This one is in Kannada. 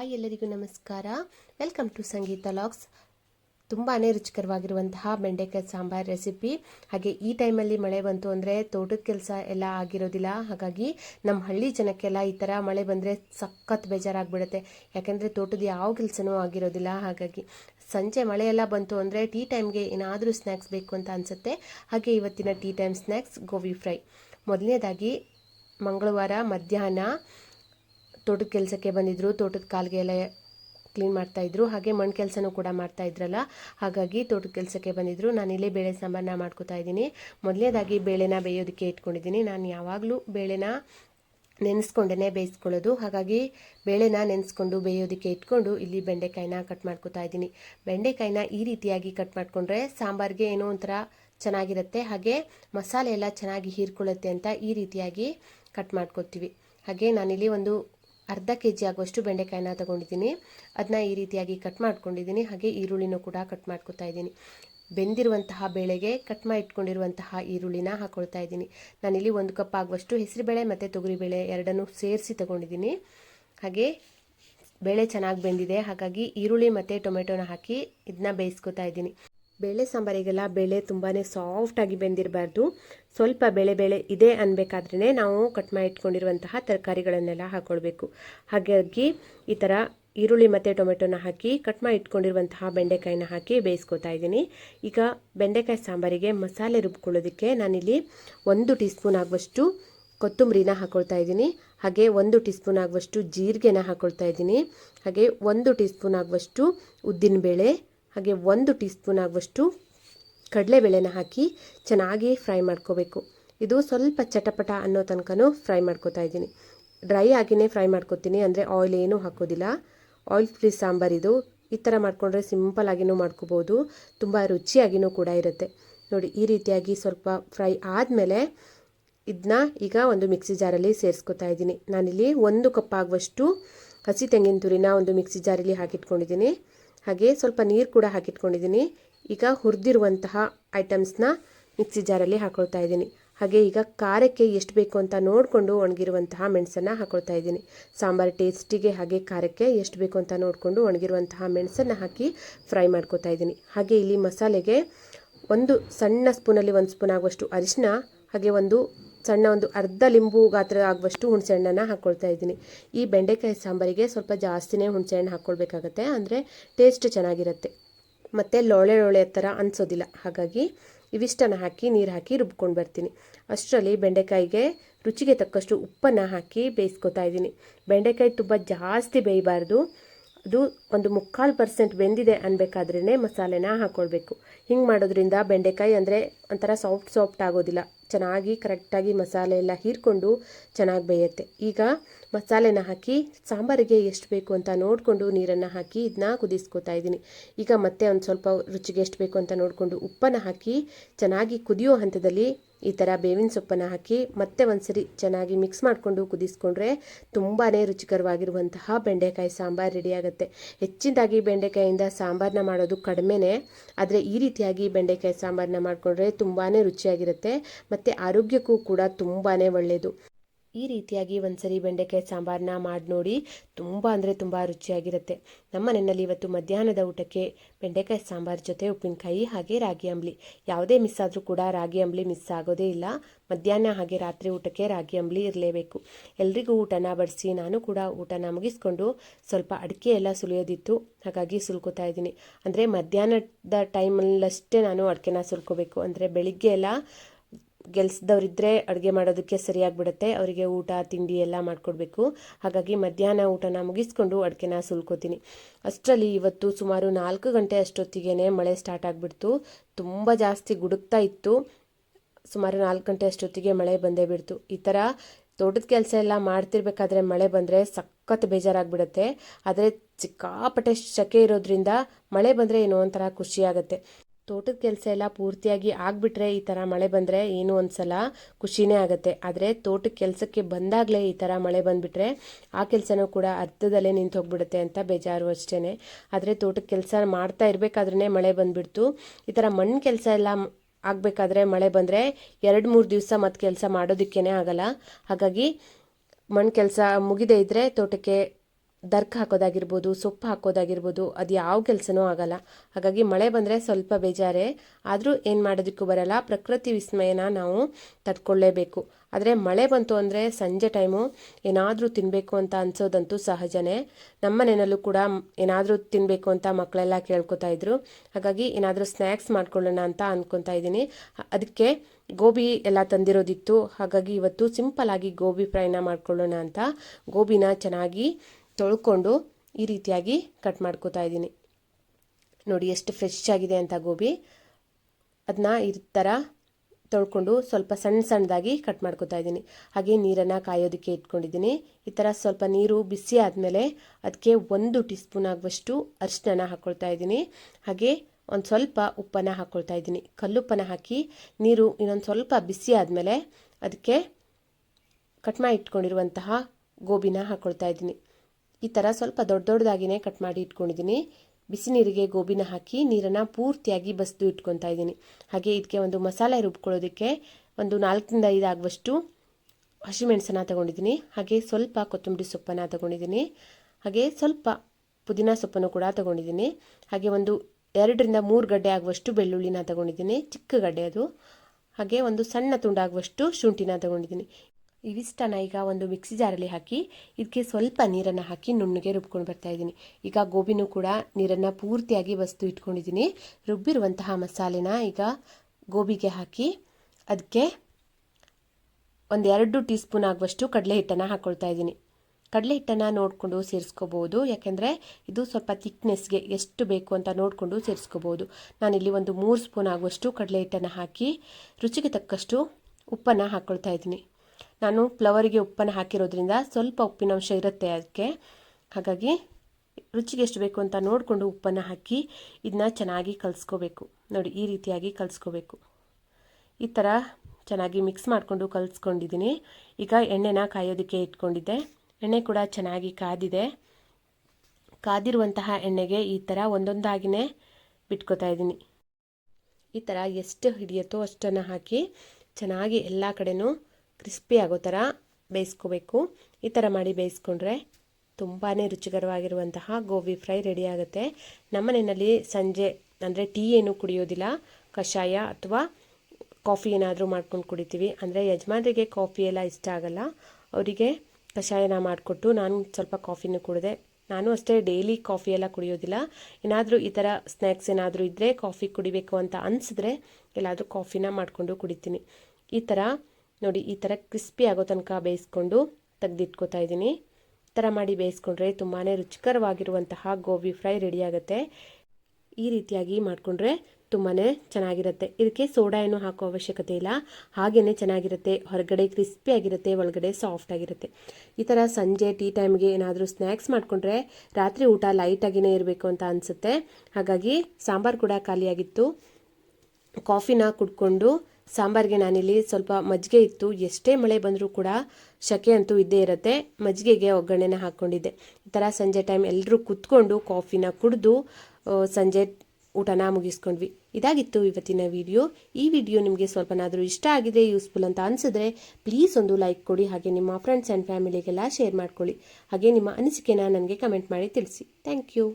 ಹಾಯ್ ಎಲ್ಲರಿಗೂ ನಮಸ್ಕಾರ. ವೆಲ್ಕಮ್ ಟು ಸಂಗೀತ ಲಾಗ್ಸ್ ತುಂಬಾ ರುಚಿಕರವಾಗಿರುವಂತಹ ಬೆಂಡೆಕಾಯಿ ಸಾಂಬಾರ್ ರೆಸಿಪಿ ಹಾಗೆ ಈ ಟೈಮಲ್ಲಿ ಮಳೆ ಬಂತು ಅಂದರೆ ತೋಟದ ಕೆಲಸ ಎಲ್ಲ ಆಗಿರೋದಿಲ್ಲ. ಹಾಗಾಗಿ ನಮ್ಮ ಹಳ್ಳಿ ಜನಕ್ಕೆಲ್ಲ ಈ ಥರ ಮಳೆ ಬಂದರೆ ಸಖತ್ ಬೇಜಾರಾಗ್ಬಿಡುತ್ತೆ. ಯಾಕೆಂದರೆ ತೋಟದ ಯಾವ ಕೆಲಸನೂ ಆಗಿರೋದಿಲ್ಲ. ಹಾಗಾಗಿ ಸಂಜೆ ಮಳೆ ಎಲ್ಲ ಬಂತು ಅಂದರೆ ಟೀ ಟೈಮ್ಗೆ ಏನಾದರೂ ಸ್ನ್ಯಾಕ್ಸ್ ಬೇಕು ಅಂತ ಅನಿಸುತ್ತೆ. ಹಾಗೆ ಇವತ್ತಿನ tea time snacks gobi fry. ಮೊದಲನೇದಾಗಿ ಮಂಗಳವಾರ ಮಧ್ಯಾಹ್ನ ತೋಟದ ಕೆಲಸಕ್ಕೆ ಬಂದಿದ್ದರು ತೋಟದ ಕಾಲಿಗೆ ಎಲ್ಲ ಕ್ಲೀನ್ ಮಾಡ್ತಾಯಿದ್ರು ಹಾಗೆ ಮಣ್ಣು ಕೆಲಸನೂ ಕೂಡ ಮಾಡ್ತಾ ಇದ್ರಲ್ಲ. ಹಾಗಾಗಿ ತೋಟದ ಕೆಲಸಕ್ಕೆ ಬಂದಿದ್ದರು ನಾನು ಇಲ್ಲೇ ಬೇಳೆ ಸಾಂಬಾರನ್ನ ಮಾಡ್ಕೋತಾ ಇದ್ದೀನಿ. ಮೊದಲನೇದಾಗಿ ಬೇಳೆನ ಬೇಯೋದಕ್ಕೆ ಇಟ್ಕೊಂಡಿದ್ದೀನಿ. ನಾನು ಯಾವಾಗಲೂ ಬೇಳೆನ ನೆನೆಸ್ಕೊಂಡೇ ಬೇಯಿಸ್ಕೊಳ್ಳೋದು. ಹಾಗಾಗಿ ಬೇಳೆನ ನೆನೆಸ್ಕೊಂಡು ಬೇಯೋದಕ್ಕೆ ಇಟ್ಕೊಂಡು ಇಲ್ಲಿ ಬೆಂಡೆಕಾಯಿನ ಕಟ್ ಮಾಡ್ಕೋತಾ ಇದ್ದೀನಿ. ಬೆಂಡೆಕಾಯಿನ ಈ ರೀತಿಯಾಗಿ ಕಟ್ ಮಾಡಿಕೊಂಡ್ರೆ ಸಾಂಬಾರಿಗೆ ಏನೋ ಒಂಥರ ಚೆನ್ನಾಗಿರುತ್ತೆ. ಹಾಗೆ ಮಸಾಲೆ ಎಲ್ಲ ಚೆನ್ನಾಗಿ ಹೀರ್ಕೊಳ್ಳುತ್ತೆ ಅಂತ ಈ ರೀತಿಯಾಗಿ ಕಟ್ ಮಾಡ್ಕೊತೀವಿ. ಹಾಗೆ ನಾನಿಲ್ಲಿ ಒಂದು ಅರ್ಧ ಕೆ ಜಿ ಆಗುವಷ್ಟು ಬೆಂಡೆಕಾಯಿನ ತಗೊಂಡಿದ್ದೀನಿ. ಅದನ್ನ ಈ ರೀತಿಯಾಗಿ ಕಟ್ ಮಾಡ್ಕೊಂಡಿದ್ದೀನಿ. ಹಾಗೆ ಈರುಳ್ಳಿನೂ ಕೂಡ ಕಟ್ ಮಾಡ್ಕೊತಾ ಇದ್ದೀನಿ. ಬೆಂದಿರುವಂತಹ ಬೇಳೆಗೆ ಕಟ್ ಮಾಡಿ ಇಟ್ಕೊಂಡಿರುವಂತಹ ಈರುಳ್ಳಿನ ಹಾಕೊಳ್ತಾ ಇದ್ದೀನಿ. ನಾನಿಲ್ಲಿ ಒಂದು ಕಪ್ ಆಗುವಷ್ಟು ಹೆಸರುಬೇಳೆ ಮತ್ತು ತೊಗರಿಬೇಳೆ ಎರಡನ್ನೂ ಸೇರಿಸಿ ತಗೊಂಡಿದ್ದೀನಿ. ಹಾಗೆ ಬೇಳೆ ಚೆನ್ನಾಗಿ ಬೆಂದಿದೆ. ಹಾಗಾಗಿ ಈರುಳ್ಳಿ ಮತ್ತು ಟೊಮೆಟೊನ ಹಾಕಿ ಇದನ್ನ ಬೇಯಿಸ್ಕೊತಾ ಇದ್ದೀನಿ. ಬೇಳೆ ಸಾಂಬಾರಿಗೆಲ್ಲ ಬೇಳೆ ತುಂಬಾ ಸಾಫ್ಟಾಗಿ ಬೆಂದಿರಬಾರ್ದು. ಸ್ವಲ್ಪ ಬೇಳೆ ಬೇಳೆ ಇದೆ ಅನ್ಬೇಕಾದ್ರೇ ನಾವು ಕಟ್ ಮಾಡಿ ಇಟ್ಕೊಂಡಿರುವಂತಹ ತರಕಾರಿಗಳನ್ನೆಲ್ಲ ಹಾಕ್ಕೊಳ್ಬೇಕು ಹಾಗಾಗಿ ಈ ಥರ ಈರುಳ್ಳಿ ಮತ್ತು ಟೊಮೆಟೊನ ಹಾಕಿ ಕಟ್ ಮಾಡಿ ಇಟ್ಕೊಂಡಿರುವಂತಹ ಬೆಂಡೆಕಾಯಿನ ಹಾಕಿ ಬೇಯಿಸ್ಕೊತಾ ಇದ್ದೀನಿ. ಈಗ ಬೆಂಡೆಕಾಯಿ ಸಾಂಬಾರಿಗೆ ಮಸಾಲೆ ರುಬ್ಕೊಳ್ಳೋದಕ್ಕೆ ನಾನಿಲ್ಲಿ ಒಂದು ಟೀ ಸ್ಪೂನ್ ಆಗುವಷ್ಟು ಕೊತ್ತಂಬರಿನ ಹಾಕ್ಕೊಳ್ತಾ ಇದ್ದೀನಿ. ಹಾಗೆ ಒಂದು ಟೀ ಸ್ಪೂನ್ ಆಗುವಷ್ಟು ಜೀರಿಗೆನ ಹಾಕೊಳ್ತಾ ಇದ್ದೀನಿ. ಹಾಗೆ ಒಂದು ಟೀ ಸ್ಪೂನ್ ಆಗುವಷ್ಟು ಉದ್ದಿನಬೇಳೆ ಹಾಗೆ ಒಂದು ಟೀ ಸ್ಪೂನ್ ಆಗುವಷ್ಟು ಕಡಲೆಬೇಳೆನ ಹಾಕಿ ಚೆನ್ನಾಗಿ ಫ್ರೈ ಮಾಡ್ಕೋಬೇಕು. ಇದು ಸ್ವಲ್ಪ ಚಟಪಟ ಅನ್ನೋ ತನಕನೂ ಫ್ರೈ ಮಾಡ್ಕೋತಾ ಇದ್ದೀನಿ. ಡ್ರೈ ಆಗಿನೇ ಫ್ರೈ ಮಾಡ್ಕೋತೀನಿ, ಅಂದರೆ ಆಯಿಲ್ ಏನೂ ಹಾಕೋದಿಲ್ಲ. ಆಯಿಲ್ ಫ್ರೀ ಸಾಂಬಾರಿದು ಈ ಥರ ಮಾಡಿಕೊಂಡ್ರೆ ಸಿಂಪಲ್ ಆಗಿನೂ ಮಾಡ್ಕೋಬೋದು, ತುಂಬ ರುಚಿಯಾಗಿನೂ ಕೂಡ ಇರುತ್ತೆ. ನೋಡಿ, ಈ ರೀತಿಯಾಗಿ ಸ್ವಲ್ಪ ಫ್ರೈ ಆದಮೇಲೆ ಇದನ್ನ ಈಗ ಒಂದು ಮಿಕ್ಸಿ ಜಾರಲ್ಲಿ ಸೇರಿಸ್ಕೊತಾ ಇದ್ದೀನಿ. ನಾನಿಲ್ಲಿ ಒಂದು ಕಪ್ ಆಗುವಷ್ಟು ಹಸಿ ತೆಂಗಿನ ತುರಿನ ಒಂದು ಮಿಕ್ಸಿ ಜಾರಲ್ಲಿ ಹಾಕಿಟ್ಕೊಂಡಿದ್ದೀನಿ. ಹಾಗೆ ಸ್ವಲ್ಪ ನೀರು ಕೂಡ ಹಾಕಿಟ್ಕೊಂಡಿದ್ದೀನಿ. ಈಗ ಹುರಿದಿರುವಂತಹ ಐಟಮ್ಸ್ನ ಮಿಕ್ಸಿ ಜಾರಲ್ಲಿ ಹಾಕೊಳ್ತಾ ಇದ್ದೀನಿ. ಹಾಗೆ ಈಗ ಖಾರಕ್ಕೆ ಎಷ್ಟು ಬೇಕು ಅಂತ ನೋಡಿಕೊಂಡು ಒಣಗಿರುವಂತಹ ಮೆಣಸನ್ನು ಹಾಕೊಳ್ತಾ ಇದ್ದೀನಿ. ಸಾಂಬಾರು ಟೇಸ್ಟಿಗೆ ಹಾಗೆ ಖಾರಕ್ಕೆ ಎಷ್ಟು ಬೇಕು ಅಂತ ನೋಡಿಕೊಂಡು ಒಣಗಿರುವಂತಹ ಮೆಣಸನ್ನು ಹಾಕಿ ಫ್ರೈ ಮಾಡ್ಕೋತಾ ಇದ್ದೀನಿ. ಹಾಗೆ ಇಲ್ಲಿ ಮಸಾಲೆಗೆ ಒಂದು ಸಣ್ಣ ಸ್ಪೂನಲ್ಲಿ ಒಂದು ಸ್ಪೂನ್ ಆಗುವಷ್ಟು ಅರಿಶಿನ ಹಾಗೆ ಒಂದು ಸಣ್ಣ ಒಂದು ಅರ್ಧ ಲಿಂಬು ಗಾತ್ರ ಆಗುವಷ್ಟು ಹುಣಸೆಹಣ್ಣನ್ನು ಹಾಕ್ಕೊಳ್ತಾ ಇದ್ದೀನಿ. ಈ ಬೆಂಡೆಕಾಯಿ ಸಾಂಬಾರಿಗೆ ಸ್ವಲ್ಪ ಜಾಸ್ತಿನೇ ಹುಣಸೆಹಣ್ಣು ಹಾಕ್ಕೊಳ್ಬೇಕಾಗತ್ತೆ ಅಂದರೆ ಟೇಸ್ಟ್ ಚೆನ್ನಾಗಿರುತ್ತೆ. ಮತ್ತು ಲೋಳೆ ಲೋಳೆ ಥರ ಅನಿಸೋದಿಲ್ಲ. ಹಾಗಾಗಿ ಇವಿಷ್ಟನ್ನು ಹಾಕಿ, ನೀರು ಹಾಕಿ ರುಬ್ಕೊಂಡು ಬರ್ತೀನಿ. ಅಷ್ಟರಲ್ಲಿ ಬೆಂಡೆಕಾಯಿಗೆ ರುಚಿಗೆ ತಕ್ಕಷ್ಟು ಉಪ್ಪನ್ನು ಹಾಕಿ ಬೇಯಿಸ್ಕೊತಾ ಇದ್ದೀನಿ. ಬೆಂಡೆಕಾಯಿ ತುಂಬ ಜಾಸ್ತಿ ಬೇಯಬಾರ್ದು. ಅದು ಒಂದು ಮುಕ್ಕಾಲು ಪರ್ಸೆಂಟ್ ಬೆಂದಿದೆ ಅನ್ಬೇಕಾದ್ರೇ ಮಸಾಲೆನ ಹಾಕ್ಕೊಳ್ಬೇಕು ಹಿಂಗೆ ಮಾಡೋದ್ರಿಂದ ಬೆಂಡೆಕಾಯಿ ಅಂದರೆ ಒಂಥರ ಸಾಫ್ಟ್ ಸಾಫ್ಟ್ ಆಗೋದಿಲ್ಲ. ಚೆನ್ನಾಗಿ ಕರೆಕ್ಟಾಗಿ ಮಸಾಲೆ ಎಲ್ಲ ಹೀರ್ಕೊಂಡು ಚೆನ್ನಾಗಿ ಬೇಯುತ್ತೆ. ಈಗ ಮಸಾಲೆನ ಹಾಕಿ ಸಾಂಬಾರಿಗೆ ಎಷ್ಟು ಬೇಕು ಅಂತ ನೋಡಿಕೊಂಡು ನೀರನ್ನು ಹಾಕಿ ಇದನ್ನ ಕುದಿಸ್ಕೊತಾ ಇದ್ದೀನಿ. ಈಗ ಮತ್ತೆ ಒಂದು ಸ್ವಲ್ಪ ರುಚಿಗೆ ಎಷ್ಟು ಬೇಕು ಅಂತ ನೋಡಿಕೊಂಡು ಉಪ್ಪನ್ನು ಹಾಕಿ ಚೆನ್ನಾಗಿ ಕುದಿಯೋ ಹಂತದಲ್ಲಿ ಈ ಥರ ಬೇವಿನ ಸೊಪ್ಪನ್ನು ಹಾಕಿ ಮತ್ತೆ ಒಂದ್ಸರಿ ಚೆನ್ನಾಗಿ ಮಿಕ್ಸ್ ಮಾಡಿಕೊಂಡು ಕುದಿಸ್ಕೊಂಡ್ರೆ ತುಂಬಾ ರುಚಿಕರವಾಗಿರುವಂತಹ ಬೆಂಡೆಕಾಯಿ ಸಾಂಬಾರು ರೆಡಿಯಾಗುತ್ತೆ ಹೆಚ್ಚಿನದಾಗಿ ಬೆಂಡೆಕಾಯಿಂದ ಸಾಂಬಾರನ್ನ ಮಾಡೋದು ಕಡಿಮೆನೇ. ಆದರೆ ಈ ರೀತಿಯಾಗಿ ಬೆಂಡೆಕಾಯಿ ಸಾಂಬಾರನ್ನ ಮಾಡಿಕೊಂಡ್ರೆ ತುಂಬಾ ರುಚಿಯಾಗಿರುತ್ತೆ. ಮತ್ತು ಆರೋಗ್ಯಕ್ಕೂ ಕೂಡ ತುಂಬಾ ಒಳ್ಳೆಯದು ಈ ರೀತಿಯಾಗಿ ಒಂದ್ಸರಿ ಬೆಂಡೆಕಾಯಿ ಸಾಂಬಾರನ್ನ ಮಾಡಿ ನೋಡಿ ತುಂಬ ಅಂದರೆ ತುಂಬ ರುಚಿಯಾಗಿರುತ್ತೆ. ನಮ್ಮ ಮನೆಯಲ್ಲಿ ಇವತ್ತು ಮಧ್ಯಾಹ್ನದ ಊಟಕ್ಕೆ ಬೆಂಡೆಕಾಯಿ ಸಾಂಬಾರು ಜೊತೆ ಉಪ್ಪಿನಕಾಯಿ ಹಾಗೆ ರಾಗಿ ಅಂಬ್ಲಿ. ಯಾವುದೇ ಮಿಸ್ ಆದರೂ ಕೂಡ ರಾಗಿ ಅಂಬ್ಲಿ ಮಿಸ್ ಆಗೋದೇ ಇಲ್ಲ. ಮಧ್ಯಾಹ್ನ ಹಾಗೆ ರಾತ್ರಿ ಊಟಕ್ಕೆ ರಾಗಿ ಅಂಬ್ಲಿ ಇರಲೇಬೇಕು. ಎಲ್ರಿಗೂ ಊಟನ ಬಡಿಸಿ ನಾನು ಕೂಡ ಊಟನ ಮುಗಿಸ್ಕೊಂಡು ಸ್ವಲ್ಪ ಅಡಿಕೆ ಎಲ್ಲ ಸುಲಿಯೋದಿತ್ತು. ಹಾಗಾಗಿ ಸುಲ್ಕೋತಾ ಇದ್ದೀನಿ. ಅಂದರೆ ಮಧ್ಯಾಹ್ನದ ಟೈಮಲ್ಲಷ್ಟೇ ನಾನು ಅಡಿಕೆನ ಸುಲ್ಕೋಬೇಕು. ಅಂದರೆ ಬೆಳಿಗ್ಗೆ ಎಲ್ಲ ಗೆಲ್ಸ್ದವ್ರಿದ್ದರೆ ಅಡುಗೆ ಮಾಡೋದಕ್ಕೆ ಸರಿಯಾಗಿ ಬಿಡುತ್ತೆ ಅವರಿಗೆ ಊಟ, ತಿಂಡಿ ಎಲ್ಲ ಮಾಡಿಕೊಡ್ಬೇಕು. ಹಾಗಾಗಿ ಮಧ್ಯಾಹ್ನ ಊಟನ ಮುಗಿಸ್ಕೊಂಡು ಅಡಿಕೆನ ಸುಲ್ಕೋತೀನಿ. ಅಷ್ಟರಲ್ಲಿ ಇವತ್ತು ಸುಮಾರು ನಾಲ್ಕು ಗಂಟೆ ಅಷ್ಟೊತ್ತಿಗೆ ಮಳೆ ಸ್ಟಾರ್ಟ್ ಆಗಿಬಿಡ್ತು. ತುಂಬ ಜಾಸ್ತಿ ಗುಡುಕ್ತಾ ಇತ್ತು. ಸುಮಾರು ನಾಲ್ಕು ಗಂಟೆ ಅಷ್ಟೊತ್ತಿಗೆ ಮಳೆ ಬಂದೇ ಬಿಡ್ತು. ಈ ಥರ ತೋಟದ ಕೆಲಸ ಎಲ್ಲ ಮಾಡ್ತಿರ್ಬೇಕಾದ್ರೆ ಮಳೆ ಬಂದರೆ ಸಖತ್ ಬೇಜಾರಾಗ್ಬಿಡುತ್ತೆ. ಆದರೆ ಸಿಕ್ಕಾಪಟ್ಟೆ ಶಕೆ ಇರೋದ್ರಿಂದ ಮಳೆ ಬಂದರೆ ಏನೋ ಒಂಥರ ಖುಷಿಯಾಗುತ್ತೆ ತೋಟದ ಕೆಲಸ ಎಲ್ಲ ಪೂರ್ತಿಯಾಗಿ ಆಗಿಬಿಟ್ರೆ ಈ ಥರ ಮಳೆ ಬಂದರೆ ಏನೂ ಒಂದ್ಸಲ ಖುಷಿನೇ ಆಗುತ್ತೆ. ಆದರೆ ತೋಟದ ಕೆಲಸಕ್ಕೆ ಬಂದಾಗಲೇ ಈ ಥರ ಮಳೆ ಬಂದುಬಿಟ್ರೆ ಆ ಕೆಲಸನೂ ಕೂಡ ಅರ್ಧದಲ್ಲೇ ನಿಂತು ಹೋಗ್ಬಿಡುತ್ತೆ ಅಂತ ಬೇಜಾರು ಅಷ್ಟೇನೆ. ಆದರೆ ತೋಟದ ಕೆಲಸ ಮಾಡ್ತಾ ಇರಬೇಕಾದ್ರೇ ಮಳೆ ಬಂದ್ಬಿಡ್ತು. ಈ ಥರ ಮಣ್ಣು ಕೆಲಸ ಎಲ್ಲ ಆಗಬೇಕಾದ್ರೆ ಮಳೆ ಬಂದರೆ ಎರಡು ಮೂರು ದಿವಸ ಮತ್ತು ಕೆಲಸ ಮಾಡೋದಕ್ಕೇ ಆಗಲ್ಲ. ಹಾಗಾಗಿ ಮಣ್ಣು ಕೆಲಸ ಮುಗಿದೇ ಇದ್ದರೆ ತೋಟಕ್ಕೆ ದರ್ಕ ಹಾಕೋದಾಗಿರ್ಬೋದು, ಸೊಪ್ಪು ಹಾಕೋದಾಗಿರ್ಬೋದು, ಅದು ಯಾವ ಕೆಲಸನೂ ಆಗಲ್ಲ. ಹಾಗಾಗಿ ಮಳೆ ಬಂದರೆ ಸ್ವಲ್ಪ ಬೇಜಾರೇ. ಆದರೂ ಏನು ಮಾಡೋದಕ್ಕೂ ಬರಲ್ಲ. ಪ್ರಕೃತಿ ವಿಸ್ಮಯನ ನಾವು ತಡ್ಕೊಳ್ಳೇಬೇಕು ಆದರೆ ಮಳೆ ಬಂತು ಅಂದರೆ ಸಂಜೆ ಟೈಮು ಏನಾದರೂ ತಿನ್ನಬೇಕು ಅಂತ ಅನ್ಸೋದಂತೂ ಸಹಜನೇ. ನಮ್ಮ ಮನೆಯಲ್ಲೂ ಕೂಡ ಏನಾದರೂ ತಿನ್ನಬೇಕು ಅಂತ ಮಕ್ಕಳೆಲ್ಲ ಕೇಳ್ಕೊತಾ ಇದ್ರು. ಹಾಗಾಗಿ ಏನಾದರೂ ಸ್ನ್ಯಾಕ್ಸ್ ಮಾಡ್ಕೊಳ್ಳೋಣ ಅಂತ ಅಂದ್ಕೊತಾ ಇದ್ದೀನಿ. ಅದಕ್ಕೆ ಗೋಬಿ ಎಲ್ಲ ತಂದಿರೋದಿತ್ತು. ಹಾಗಾಗಿ ಇವತ್ತು ಸಿಂಪಲ್ ಆಗಿ ಗೋಬಿ ಫ್ರೈನ ಮಾಡ್ಕೊಳ್ಳೋಣ ಅಂತ. ಗೋಬಿನ ಚೆನ್ನಾಗಿ ತೊಳ್ಕೊಂಡು ಈ ರೀತಿಯಾಗಿ ಕಟ್ ಮಾಡ್ಕೋತಾ ಇದ್ದೀನಿ. ನೋಡಿ ಎಷ್ಟು ಫ್ರೆಶ್ ಆಗಿದೆ ಅಂತ ಗೋಬಿ. ಅದನ್ನ ಈ ಥರ ತೊಳ್ಕೊಂಡು ಸ್ವಲ್ಪ ಸಣ್ಣ ಸಣ್ಣದಾಗಿ ಕಟ್ ಮಾಡ್ಕೊತಾ ಇದ್ದೀನಿ. ಹಾಗೆ ನೀರನ್ನು ಕಾಯೋದಕ್ಕೆ ಇಟ್ಕೊಂಡಿದ್ದೀನಿ. ಈ ಥರ ಸ್ವಲ್ಪ ನೀರು ಬಿಸಿ ಆದಮೇಲೆ ಅದಕ್ಕೆ ಒಂದು ಟೀ ಸ್ಪೂನ್ ಆಗುವಷ್ಟು ಅರಿಶಿನ ಹಾಕ್ಕೊಳ್ತಾ ಇದ್ದೀನಿ. ಹಾಗೆ ಒಂದು ಸ್ವಲ್ಪ ಉಪ್ಪನ್ನು ಹಾಕ್ಕೊಳ್ತಾ ಇದ್ದೀನಿ. ಕಲ್ಲುಪ್ಪನ್ನು ಹಾಕಿ ನೀರು ಇನ್ನೊಂದು ಸ್ವಲ್ಪ ಬಿಸಿ ಆದಮೇಲೆ ಅದಕ್ಕೆ ಕಟ್ ಮಾಡಿ ಇಟ್ಕೊಂಡಿರುವಂತಹ ಗೋಬಿನ ಹಾಕ್ಕೊಳ್ತಾ ಇದ್ದೀನಿ. ಈ ಥರ ಸ್ವಲ್ಪ ದೊಡ್ಡ ದೊಡ್ಡದಾಗಿನೇ ಕಟ್ ಮಾಡಿ ಇಟ್ಕೊಂಡಿದ್ದೀನಿ. ಬಿಸಿ ನೀರಿಗೆ ಗೋಬಿನ ಹಾಕಿ ನೀರನ್ನು ಪೂರ್ತಿಯಾಗಿ ಬಸ್ದು ಇಟ್ಕೊತಾ ಇದ್ದೀನಿ. ಹಾಗೆ ಇದಕ್ಕೆ ಒಂದು ಮಸಾಲೆ ರುಬ್ಕೊಳ್ಳೋದಕ್ಕೆ ಒಂದು ನಾಲ್ಕರಿಂದ ಐದು ಆಗುವಷ್ಟು ಹಸಿಮೆಣಸನ್ನು ತಗೊಂಡಿದ್ದೀನಿ. ಹಾಗೆ ಸ್ವಲ್ಪ ಕೊತ್ತಂಬರಿ ಸೊಪ್ಪನ್ನು ತಗೊಂಡಿದ್ದೀನಿ. ಹಾಗೆ ಸ್ವಲ್ಪ ಪುದೀನ ಸೊಪ್ಪನ್ನು ಕೂಡ ತಗೊಂಡಿದ್ದೀನಿ. ಹಾಗೆ ಒಂದು ಎರಡರಿಂದ ಮೂರು ಗಡ್ಡೆ ಆಗುವಷ್ಟು ಬೆಳ್ಳುಳ್ಳಿನ ತಗೊಂಡಿದ್ದೀನಿ. ಚಿಕ್ಕ ಗಡ್ಡೆ ಅದು. ಹಾಗೆ ಒಂದು ಸಣ್ಣ ತುಂಡಾಗುವಷ್ಟು ಶುಂಠಿನ ತಗೊಂಡಿದ್ದೀನಿ. ಇವಿಷ್ಟನ್ನ ಈಗ ಒಂದು ಮಿಕ್ಸಿ ಜಾರಲ್ಲಿ ಹಾಕಿ ಇದಕ್ಕೆ ಸ್ವಲ್ಪ ನೀರನ್ನು ಹಾಕಿ ನುಣ್ಣಗೆ ರುಬ್ಕೊಂಡು ಬರ್ತಾ ಇದ್ದೀನಿ. ಈಗ ಗೋಬಿನೂ ಕೂಡ ನೀರನ್ನು ಪೂರ್ತಿಯಾಗಿ ಬಸ್ತು ಇಟ್ಕೊಂಡಿದ್ದೀನಿ. ರುಬ್ಬಿರುವಂತಹ ಮಸಾಲೆನ ಈಗ ಗೋಬಿಗೆ ಹಾಕಿ ಅದಕ್ಕೆ ಒಂದು ಎರಡು ಟೀ ಸ್ಪೂನ್ ಆಗುವಷ್ಟು ಕಡಲೆ ಹಿಟ್ಟನ್ನು ಹಾಕ್ಕೊಳ್ತಾ ಇದ್ದೀನಿ. ಕಡಲೆ ಹಿಟ್ಟನ್ನು ನೋಡಿಕೊಂಡು ಸೇರಿಸ್ಕೋಬೋದು. ಯಾಕೆಂದರೆ ಇದು ಸ್ವಲ್ಪ ತಿಕ್ನೆಸ್ಗೆ ಎಷ್ಟು ಬೇಕು ಅಂತ ನೋಡಿಕೊಂಡು ಸೇರಿಸ್ಕೋಬೋದು. ನಾನಿಲ್ಲಿ ಒಂದು ಮೂರು ಸ್ಪೂನ್ ಆಗುವಷ್ಟು ಕಡಲೆ ಹಿಟ್ಟನ್ನು ಹಾಕಿ, ರುಚಿಗೆ ತಕ್ಕಷ್ಟು ಉಪ್ಪನ್ನು ಹಾಕ್ಕೊಳ್ತಾ ಇದ್ದೀನಿ. ನಾನು ಫ್ಲವರಿಗೆ ಉಪ್ಪನ್ನು ಹಾಕಿರೋದ್ರಿಂದ ಸ್ವಲ್ಪ ಉಪ್ಪಿನಂಶ ಇರುತ್ತೆ ಅದಕ್ಕೆ. ಹಾಗಾಗಿ ರುಚಿಗೆ ಎಷ್ಟು ಬೇಕು ಅಂತ ನೋಡಿಕೊಂಡು ಉಪ್ಪನ್ನು ಹಾಕಿ ಇದನ್ನ ಚೆನ್ನಾಗಿ ಕಲಿಸ್ಕೋಬೇಕು. ನೋಡಿ, ಈ ರೀತಿಯಾಗಿ ಕಲಿಸ್ಕೋಬೇಕು. ಈ ಥರ ಚೆನ್ನಾಗಿ ಮಿಕ್ಸ್ ಮಾಡಿಕೊಂಡು ಕಲಿಸ್ಕೊಂಡಿದ್ದೀನಿ. ಈಗ ಎಣ್ಣೆನ ಕಾಯೋದಕ್ಕೆ ಇಟ್ಕೊಂಡಿದ್ದೆ. ಎಣ್ಣೆ ಕೂಡ ಚೆನ್ನಾಗಿ ಕಾದಿದೆ. ಕಾದಿರುವಂತಹ ಎಣ್ಣೆಗೆ ಈ ಥರ ಒಂದೊಂದಾಗಿನೇ ಬಿಟ್ಕೋತಾ ಇದ್ದೀನಿ. ಈ ಥರ ಎಷ್ಟು ಹಿಡಿಯುತ್ತೋ ಅಷ್ಟನ್ನು ಹಾಕಿ ಚೆನ್ನಾಗಿ ಎಲ್ಲ ಕಡೆನೂ ಕ್ರಿಸ್ಪಿ ಆಗೋ ಥರ ಬೇಯಿಸ್ಕೋಬೇಕು. ಈ ಥರ ಮಾಡಿ ಬೇಯಿಸ್ಕೊಂಡ್ರೆ ತುಂಬಾ ರುಚಿಕರವಾಗಿರುವಂತಹ ಗೋಬಿ ಫ್ರೈ ರೆಡಿ ಆಗುತ್ತೆ. ನಮ್ಮನೆಯಲ್ಲಿ ಸಂಜೆ ಅಂದರೆ ಟೀ ಏನು ಕುಡಿಯೋದಿಲ್ಲ. ಕಷಾಯ ಅಥವಾ ಕಾಫಿ ಏನಾದರೂ ಮಾಡ್ಕೊಂಡು ಕುಡಿತೀವಿ. ಅಂದರೆ ಯಜಮಾನರಿಗೆ ಕಾಫಿ ಎಲ್ಲ ಇಷ್ಟ ಆಗಲ್ಲ. ಅವರಿಗೆ ಕಷಾಯನ ಮಾಡಿಕೊಟ್ಟು ನಾನು ಸ್ವಲ್ಪ ಕಾಫಿನೂ ಕುಡಿದೆ. ನಾನು ಅಷ್ಟೇ ಡೈಲಿ ಕಾಫಿ ಎಲ್ಲ ಕುಡಿಯೋದಿಲ್ಲ. ಏನಾದರೂ ಈ ಥರ ಸ್ನ್ಯಾಕ್ಸ್ ಏನಾದರೂ ಇದ್ದರೆ ಕಾಫಿ ಕುಡಿಬೇಕು ಅಂತ ಅನಿಸಿದ್ರೆ ಎಲ್ಲಾದರೂ ಕಾಫಿನ ಮಾಡಿಕೊಂಡು ಕುಡಿತೀನಿ. ಈ ಥರ ನೋಡಿ, ಈ ಥರ ಕ್ರಿಸ್ಪಿ ಆಗೋ ತನಕ ಬೇಯಿಸ್ಕೊಂಡು ತೆಗೆದಿಟ್ಕೋತಾ ಇದ್ದೀನಿ. ಈ ಥರ ಮಾಡಿ ಬೇಯಿಸ್ಕೊಂಡ್ರೆ ತುಂಬಾ ರುಚಿಕರವಾಗಿರುವಂತಹ ಗೋಬಿ ಫ್ರೈ ರೆಡಿ ಆಗುತ್ತೆ. ಈ ರೀತಿಯಾಗಿ ಮಾಡಿಕೊಂಡ್ರೆ ತುಂಬಾ ಚೆನ್ನಾಗಿರುತ್ತೆ. ಇದಕ್ಕೆ ಸೋಡಾ ಏನು ಹಾಕೋ ಅವಶ್ಯಕತೆ ಇಲ್ಲ. ಹಾಗೆಯೇ ಚೆನ್ನಾಗಿರುತ್ತೆ. ಹೊರಗಡೆ ಕ್ರಿಸ್ಪಿ ಆಗಿರುತ್ತೆ, ಒಳಗಡೆ ಸಾಫ್ಟ್ ಆಗಿರುತ್ತೆ. ಈ ಥರ ಸಂಜೆ ಟೀ ಟೈಮ್ಗೆ ಏನಾದರೂ ಸ್ನ್ಯಾಕ್ಸ್ ಮಾಡಿಕೊಂಡ್ರೆ ರಾತ್ರಿ ಊಟ ಲೈಟಾಗಿಯೇ ಇರಬೇಕು ಅಂತ ಅನಿಸುತ್ತೆ. ಹಾಗಾಗಿ ಸಾಂಬಾರು ಕೂಡ ಖಾಲಿಯಾಗಿತ್ತು. ಕಾಫಿನ ಕುಡ್ಕೊಂಡು ಸಾಂಬಾರಿಗೆ ನಾನಿಲ್ಲಿ ಸ್ವಲ್ಪ ಮಜ್ಜಿಗೆ ಇತ್ತು. ಎಷ್ಟೇ ಮಳೆ ಬಂದರೂ ಕೂಡ ಶಕೆ ಅಂತೂ ಇದ್ದೇ ಇರುತ್ತೆ. ಮಜ್ಜಿಗೆಗೆ ಒಗ್ಗರಣೆನ ಹಾಕ್ಕೊಂಡಿದ್ದೆ ಈ ಥರ ಸಂಜೆ ಟೈಮ್ ಎಲ್ಲರೂ ಕುತ್ಕೊಂಡು ಕಾಫಿನ ಕುಡಿದು ಸಂಜೆ ಊಟನ ಮುಗಿಸ್ಕೊಂಡ್ವಿ. ಇದಾಗಿತ್ತು ಇವತ್ತಿನ ವಿಡಿಯೋ ಈ ವಿಡಿಯೋ ನಿಮಗೆ ಸ್ವಲ್ಪನಾದರೂ ಇಷ್ಟ ಆಗಿದೆ ಯೂಸ್ಫುಲ್ ಅಂತ ಅನಿಸಿದ್ರೆ ಪ್ಲೀಸ್ ಒಂದು ಲೈಕ್ ಕೊಡಿ, ಹಾಗೆ ನಿಮ್ಮ ಫ್ರೆಂಡ್ಸ್ ಆ್ಯಂಡ್ ಫ್ಯಾಮಿಲಿಗೆಲ್ಲ ಶೇರ್ ಮಾಡ್ಕೊಳ್ಳಿ. ಹಾಗೆ ನಿಮ್ಮ ಅನಿಸಿಕೆನ ನನಗೆ ಕಮೆಂಟ್ ಮಾಡಿ ತಿಳಿಸಿ. Thank you